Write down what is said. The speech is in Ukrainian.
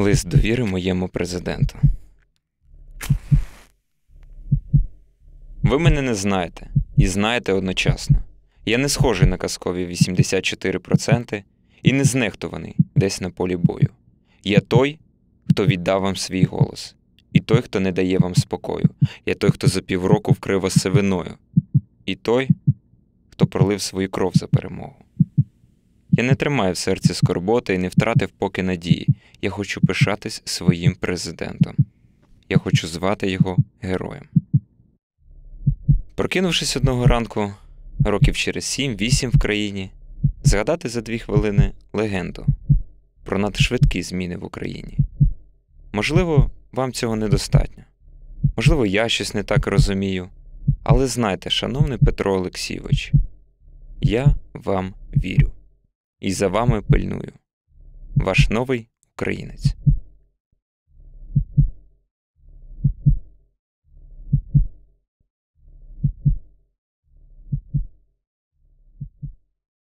Лист довіри моєму президенту. Ви мене не знаєте і знаєте одночасно. Я не схожий на казкові 84% і не знехтуваний десь на полі бою. Я той, хто віддав вам свій голос, і той, хто не дає вам спокою. Я той, хто за півроку вкрив вас сивиною, і той, хто пролив свою кров за перемогу. Я не тримаю в серці скорботи і не втратив поки надії. Я хочу пишатись своїм президентом. Я хочу звати його героєм. Прокинувшись одного ранку, років через сім-вісім в країні, згадати за дві хвилини легенду про надшвидкі зміни в Україні. Можливо, вам цього недостатньо. Можливо, я щось не так розумію. Але знайте, шановний Петро Олексійович, я вам вірю і за вами пильную. Ваш новий українець.